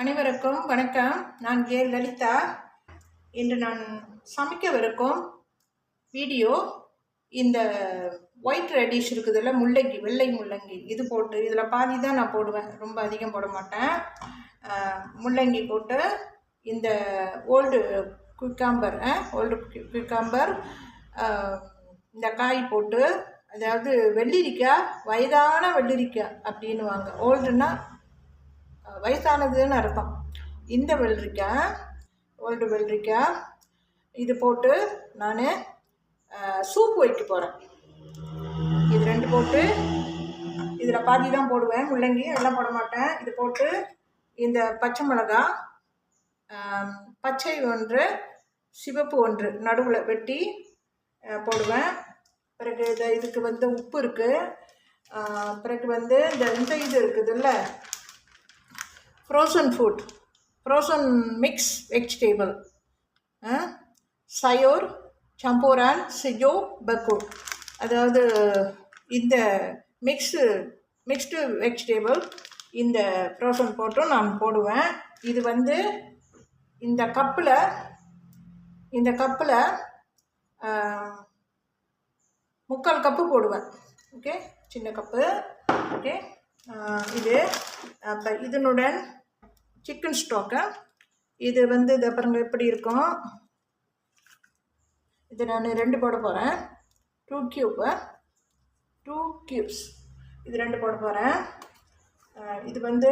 அனைவருக்கும் வணக்கம். நான் ஏ லலிதா. இன்று நான் சமைக்கவிருக்கும் வீடியோ இந்த ஒயிட் ரெடிஷ் இருக்குதுல்ல முள்ளங்கி வெள்ளை முள்ளங்கி இது போட்டு இதில் பாதி தான் நான் போடுவேன். ரொம்ப அதிகம் போட மாட்டேன். முள்ளங்கி போட்டு இந்த ஓல்டு குயிக்காம்பர் ஓல்டு குயிக்காம்பர் இந்த காய் போட்டு அதாவது வெள்ளரிக்காய் வயதான வெள்ளரிக்காய் அப்படின்னுவாங்க ஓல்டுன்னா வயசானதுன்னு அர்த்தம். இந்த வெள்ளரிக்காய் ஓல்டு வெள்ளரிக்காய் இது போட்டு நான் சூப் வைக்க போகிறேன் இது ரெண்டு போட்டு இதில் பாதி தான் போடுவேன் முள்ளங்கி எல்லாம் போட மாட்டேன். இது போட்டு இந்த பச்சை மிளகா பச்சை ஒன்று சிவப்பு ஒன்று நடுவில் வெட்டி போடுவேன். பிறகு இதை இதுக்கு வந்து உப்பு இருக்குது பிறகு வந்து இந்த இந்த இது இருக்குதுல்ல frozen food frozen mix vegetable சயோர் சம்போரான் சிஜோ பக்கூர் அதாவது இந்த மிக்ஸு மிக்ஸ்டு வெஜிடேபிள் இந்த ஃப்ரோசன் போட்டும் நான் போடுவேன். இது வந்து இந்த கப்பில் இந்த கப்பில் முக்கால் கப்பு போடுவேன். ஓகே சின்ன கப்பு. ஓகே இது. அப்போ இதனுடன் சிக்கன் ஸ்டாக்கு இது வந்து இதை பாருங்க எப்படி இருக்கும்? இது நான் ரெண்டு போட போகிறேன் டூ கியூப்பு டூ கியூப்ஸ் இது ரெண்டு போட போகிறேன் இது வந்து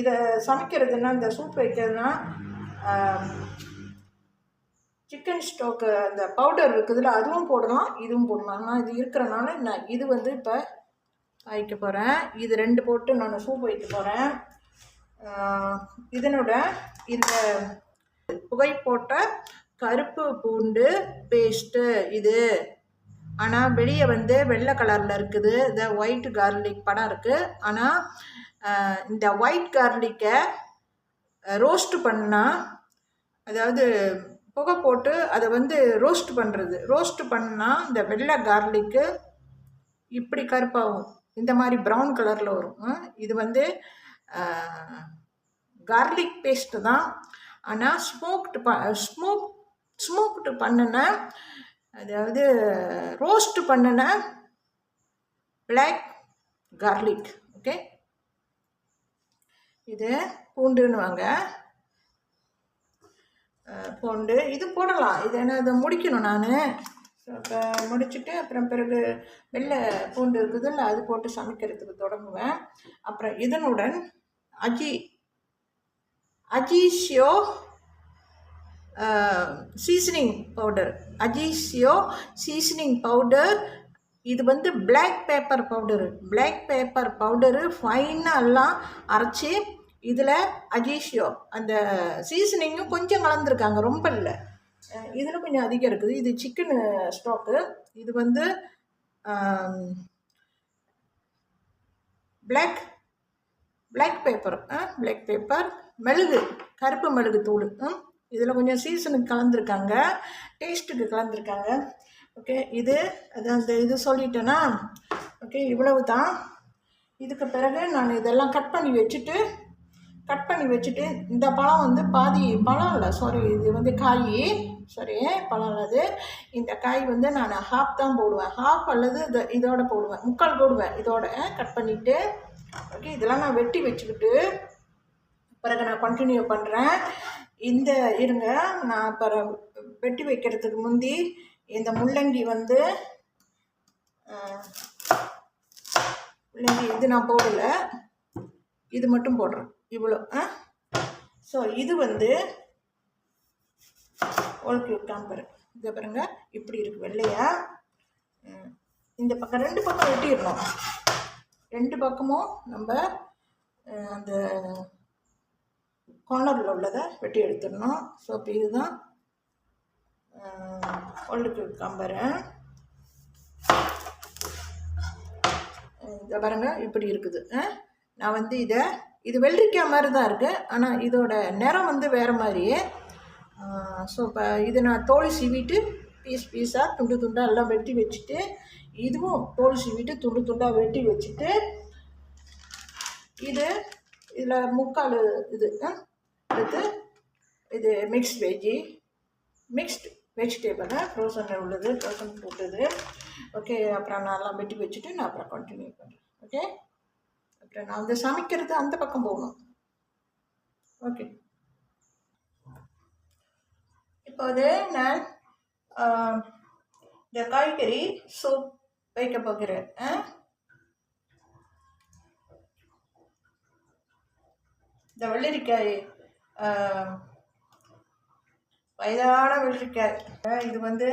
இதை சமைக்கிறதுனா இந்த சூப் வைக்கிறதுனா சிக்கன் ஸ்டோக்கு அந்த பவுடர் இருக்குதுல்ல அதுவும் போடலாம் இதுவும் போடலாம். ஆனால் இது இருக்கிறனால நான் இது வந்து இப்போ வைக்க போகிறேன் இது ரெண்டு போட்டு நான் சூப் வைக்க போகிறேன் இதனோட இந்த புகை போட்ட கருப்பு பூண்டு பேஸ்ட்டு இது. ஆனால் வெளியே வந்து வெள்ளை கலரில் இருக்குது. இந்த ஒயிட் கார்லிக் படம் இருக்குது ஆனால் இந்த ஒயிட் கார்லிக்கை ரோஸ்ட் பண்ணால் அதாவது புகை போட்டு அதை வந்து ரோஸ்ட் பண்ணுறது ரோஸ்ட் பண்ணால் இந்த வெள்ளை கார்லிக்கு இப்படி கருப்பாகும். இந்த மாதிரி ப்ரௌன் கலரில் வரும். இது வந்து கார்லிக் பேஸ்ட்டு தான். ஆனால் ஸ்மோக்டு ப ஸ்மோக் ஸ்மோக்டு பண்ணின அதாவது ரோஸ்ட் பண்ணின பிளாக் கார்லிக் ஓகே இது பூண்டுன்னுவாங்க பூண்டு இது போடலாம். இது என்ன இதை முடிக்கணும் நான். இப்போ முடிச்சுட்டு அப்புறம் பிறகு வெள்ளை பூண்டு இருக்குதுல்ல அது போட்டு சமைக்கிறதுக்கு தொடங்குவேன். அப்புறம் இதனுடன் அஜி Ajishio seasoning powder Ajishio seasoning powder இது வந்து black pepper powder black pepper powder ஃபைனாக எல்லாம் அரைச்சி இதில் அஜீஷியோ அந்த சீசனிங்கும் கொஞ்சம் கலந்துருக்காங்க ரொம்ப இல்லை. இதில் கொஞ்சம் அதிகம் இருக்குது. இது சிக்கனு ஸ்டாக்கு uh, இது வந்து black black pepper black pepper மெழுகு கருப்பு மெழுகு தூள் um, இதில் கொஞ்சம் சீசனுக்கு கலந்துருக்காங்க. டேஸ்ட்டுக்கு கலந்துருக்காங்க. ஓகே இது அது அந்த இது சொல்லிட்டேன்னா ஓகே இவ்வளவு தான் இதுக்கு பிறகு நான் இதெல்லாம் கட் பண்ணி வச்சுட்டு கட் பண்ணி வச்சுட்டு இந்த பழம் வந்து பாதி பழம் இல்லை சாரி இது வந்து காய். சரி பழம் இந்த காய் வந்து நான் ஹாஃப் தான் போடுவேன். ஹாஃப் அல்லது இதை இதோட போடுவேன். முக்கால் போடுவேன். இதோட கட் பண்ணிவிட்டு ஓகே இதெல்லாம் நான் வெட்டி வச்சுக்கிட்டு பிறகு நான் கண்டினியூ பண்ணுறேன் இந்த இருங்க நான் அப்புறம் வெட்டி வைக்கிறதுக்கு முந்தி இந்த முள்ளங்கி வந்து முள்ளங்கி இது நான் போடலை. இது மட்டும் போடுறேன். இவ்வளோ ஆ? ஸோ இது வந்து ஓல்கி பாரு. இதை பாருங்க இப்படி இருக்கு வெள்ளையா? இந்த பக்கம் ரெண்டு பக்கம் வெட்டிடணும். ரெண்டு பக்கமும் நம்ம அந்த கார்னரில் உள்ளதை வெட்டி எடுத்துடணும். ஸோ இப்போ இதுதான் ஓல்டு காம்பரு இதை பாருங்க இப்படி இருக்குது. ஆ? நான் வந்து இதை இது வெள்ளரிக்காய் மாதிரி தான் இருக்குது ஆனால் இதோட நிறம் வந்து வேறு மாதிரியே. ஸோ இப்போ இது நான் தோல் சீவிட்டு பீஸ் பீஸாக துண்டு துண்டாக எல்லாம் வெட்டி வச்சுட்டு இதுவும் தோல் சீவிட்டு துண்டு துண்டாக வெட்டி வச்சுட்டு இது இதில் முக்கால் இது எடுத்து இது மிக்ஸ் வெஜ்ஜி மிக்ஸ்ட் வெஜிடேபிள் ஃப்ரோசனில் உள்ளது ஃப்ரோசன் போட்டது. ஓகே அப்புறம் நான் எல்லாம் வெட்டி வச்சுட்டு நான் அப்புறம் கண்டினியூ பண்ணுறேன் ஓகே அப்புறம் நான் வந்து சமைக்கிறது அந்த பக்கம் போகணும். ஓகே இப்போது நான் இந்த காய்கறி சூப் வைக்க போகிறேன். ஆ? இந்த வெள்ளரிக்காய் வயதான வெள்ளரிக்காய். இது வந்து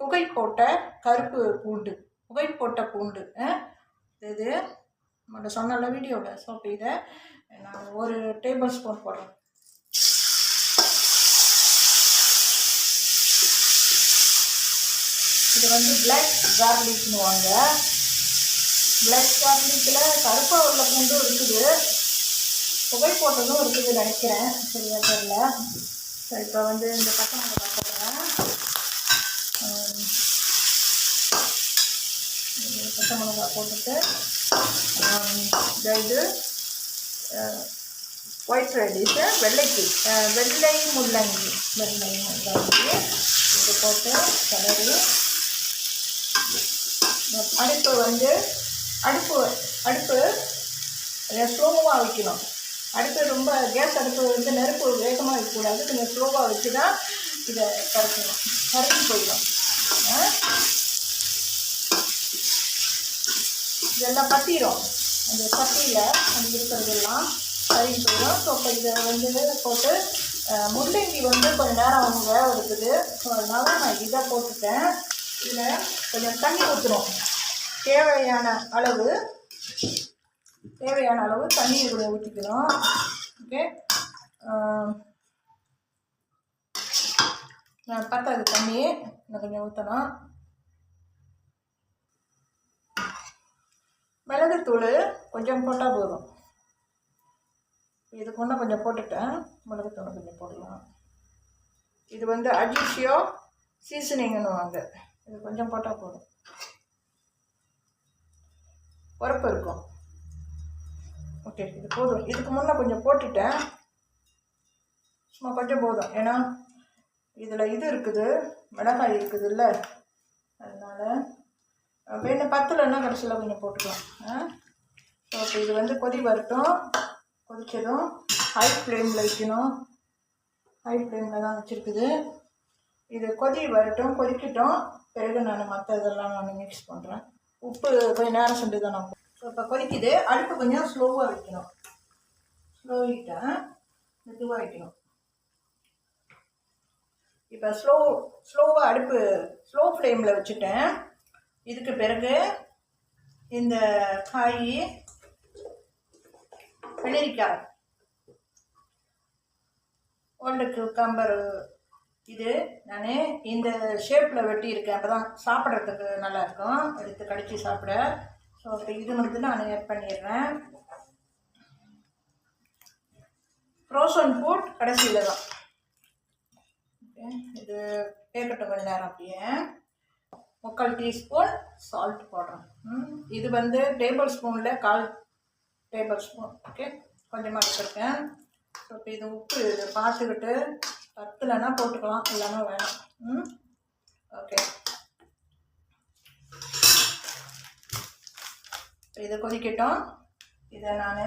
புகை போட்ட கருப்பு பூண்டு புகை போட்ட பூண்டு. ஆஹ், இது நம்மளோட சொன்னல வீடியோவில். ஸோ இப்போ இதை நான் ஒரு டேபிள் ஸ்பூன் போடுறேன். இது வந்து பிளாக் கார்லிக்னுவாங்க பிளாக் கார்லிக்கில் கருப்பாக உள்ள பூண்டும் இருக்குது. புகை போட்டதும் இருக்குது நினைக்கிறேன். சரியா தெரியல. சரி இப்போ வந்து இந்த பச்சை நம்ம போடுறேன் பச்சை மிளகாய் போட்டுட்டு இந்த இது ஒயிட் ரெடிஸு வெள்ளைக்கு வெள்ளை முள்ளங்கி வெள்ளை முள்ளங்கி இது போட்டு கிளறி அடுப்பு வந்து அடுப்பு அடுப்பு ஸ்லோவாக வைக்கணும். அடுப்பு ரொம்ப கேஸ் அடுப்பு வந்து நெருப்பு வேகமாக வைக்கக்கூடாது. கொஞ்சம் ஸ்லோவாக வச்சு தான் இதை கரைக்கணும் கரைஞ்சி போயிடும் இதெல்லாம் பத்திரும். அந்த பத்தியில் அந்த இருக்கிறதெல்லாம் கரைஞ்சி போயிடும் ஸோ இப்போ இதை வந்து போட்டு முள்ளங்கி வந்து கொஞ்சம் நேரம் அவங்க வேக இருக்குது ஸோ அதனால் நான் இதை போட்டுட்டேன். இதில் கொஞ்சம் தண்ணி ஊற்றுறோம் தேவையான அளவு தேவையான அளவு தண்ணி இதில் ஊற்றிக்கிறோம் ஓகே பத்தாது தண்ணி. இன்னும் கொஞ்சம் ஊற்றணும் மிளகுத்தூள் கொஞ்சம் போட்டால் போதும். இதுக்கு ஒன்று கொஞ்சம் போட்டுட்டேன். மிளகுத்தூள் கொஞ்சம் போடலாம். இது வந்து அஜிஷியோ சீசனிங்னுவாங்க இது கொஞ்சம் போட்டால் போதும். உரப்பு இருக்கும். ஓகே இது போதும். இதுக்கு முன்னே கொஞ்சம் போட்டுட்டேன். சும்மா கொஞ்சம் போதும். ஏன்னா இதில் இது இருக்குது மிளகாய் இருக்குதுல்ல. அதனால் வேணும் பத்தலைன்னா கடைசியில் கொஞ்சம் போட்டுக்கலாம். ஆ? ஸோ இது வந்து கொதி வரட்டும். கொதிச்சதும் ஹை ஃப்ளேமில் வைக்கணும். ஹை ஃப்ளேமில் தான் வச்சுருக்குது. இது கொதி வரட்டும் கொதிக்கட்டும். பிறகு நான் மற்ற இதெல்லாம் நான் மிக்ஸ் பண்ணுறேன் உப்பு கொஞ்சம் நேரம் சென்று தான் நம்ம ஸோ இப்போ கொதிக்குது. அடுப்பு கொஞ்சம் ஸ்லோவாக வைக்கணும். ஸ்லோ ஹீட்டாக மெதுவாக வைக்கணும். இப்போ ஸ்லோ ஸ்லோவாக அடுப்பு ஸ்லோ ஃப்ளேமில் வச்சுட்டேன். இதுக்கு பிறகு இந்த காய் வெள்ளரிக்காய் ஓல்டு கம்பரு இது நான் இந்த ஷேப்பில் வெட்டியிருக்கேன். அப்போ தான் சாப்பிட்றதுக்கு நல்லாயிருக்கும். எடுத்து கடித்து சாப்பிட. ஸோ இப்போ இது வந்து நான் ஆட் பண்ணிடுறேன். ஃப்ரோசன் ஃபுட் கடைசியில் தான். இது கேட்கட்டும் கொஞ்ச நேரம் அப்படியே. முக்கால் டீஸ்பூன் சால்ட் போடுறேன் இது வந்து டேபிள் ஸ்பூனில் கால் டேபிள் ஸ்பூன் ஓகே கொஞ்சமாக எடுத்துருக்கேன் ஸோ இப்போ இது உப்பு இது பார்த்துக்கிட்டு பத்தலைன்னா போட்டுக்கலாம் இல்லைன்னா வேணாம். ம்? ஓகே. இதை கொதிக்கட்டும். இதை நான்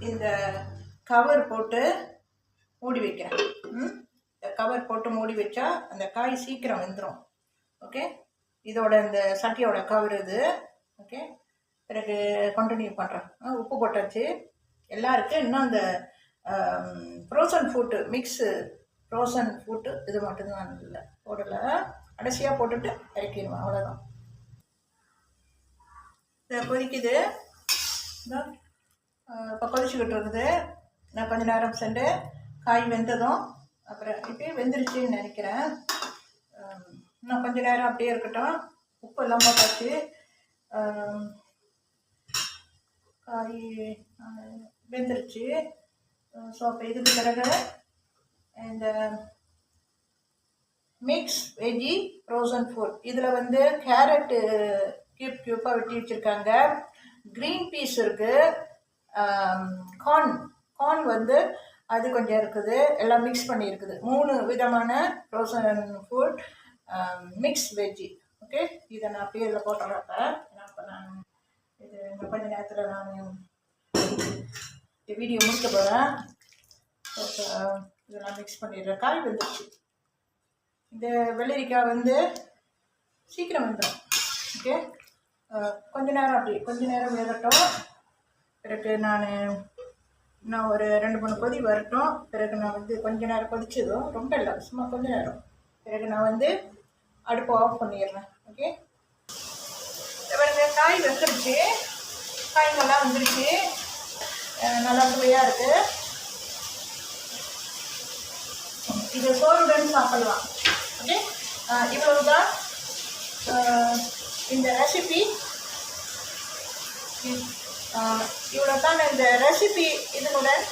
இந்த கவர் போட்டு மூடி வைக்கிறேன். ம்? இந்த கவர் போட்டு மூடி வச்சா அந்த காய் சீக்கிரம் வெந்துடும் ஓகே? இதோட இந்த சட்டியோட கவர் இது. ஓகே? பிறகு கண்டினியூ பண்ணுறேன் உப்பு போட்டாச்சு. எல்லாருக்கும் இன்னும் அந்த frozen food mix frozen food இது மட்டும்தான் இல்லை. போடலை. கடைசியாக போட்டுட்டு இறக்கிடுவேன் அவ்வளோதான் இதை கொதிக்குது. இப்போ கொதிச்சுக்கிட்டு இருக்குது. நான் கொஞ்ச நேரம் சென்று காய் வெந்ததும் அப்புறம் இப்போயும் வெந்துருச்சுன்னு நினைக்கிறேன். இன்னும் கொஞ்ச நேரம் அப்படியே இருக்கட்டும். உப்பு எல்லாம் போட்டாச்சு. காய் வெந்துருச்சு. ஸோ அப்போ இதுக்கு பிறகு இந்த மிக்ஸ் வெஜி ஃப்ரோசன் ஃபுட் இதில் வந்து கேரட்டு கியூப் கியூப்பாக வெட்டி வச்சுருக்காங்க. க்ரீன் பீஸ் இருக்குது கார்ன் um, கார்ன் வந்து அது கொஞ்சம் இருக்குது. எல்லாம் மிக்ஸ் பண்ணியிருக்குது. மூணு விதமான frozen food mix veggie okay இதை நான் அப்படியே இதில் போட்டுறப்ப இப்போ நான் இது கொஞ்ச நேரத்தில் நான் வீடியோ முடிக்க போகிறேன் இதெல்லாம் மிக்ஸ் பண்ணிடுறேன். காய் வந்துடுச்சு இந்த வெள்ளரிக்காய் வந்து சீக்கிரம் வந்துடும் ஓகே கொஞ்ச நேரம் அப்படி கொஞ்ச நேரம் வேகட்டும் பிறகு நான் நான் ஒரு ரெண்டு மூணு கொதி வரட்டும். பிறகு நான் வந்து கொஞ்ச நேரம் கொதிச்சதும் ரொம்ப இல்லை சும்மா கொஞ்ச நேரம். பிறகு நான் வந்து அடுப்பை ஆஃப் பண்ணிடுறேன். ஓகே பிறகு காய் வெந்துருச்சு. காய்கள்லாம் வந்துருச்சு. நல்லா சுவையாக இருக்குது இது சோறுடன் சாப்பிடலாம். ஓகே இவ்வளவு தான் இந்த ரெசிபி இவ்வளோ தான் இந்த ரெசிபி இதனுடன்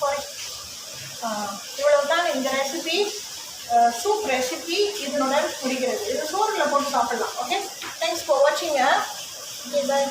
சாரி இவ்வளவு தான் இந்த ரெசிபி சூப் ரெசிபி இதனுடன் முடிகிறது. இது சோறில் போட்டு சாப்பிடலாம். Okay thanks for watching okay bye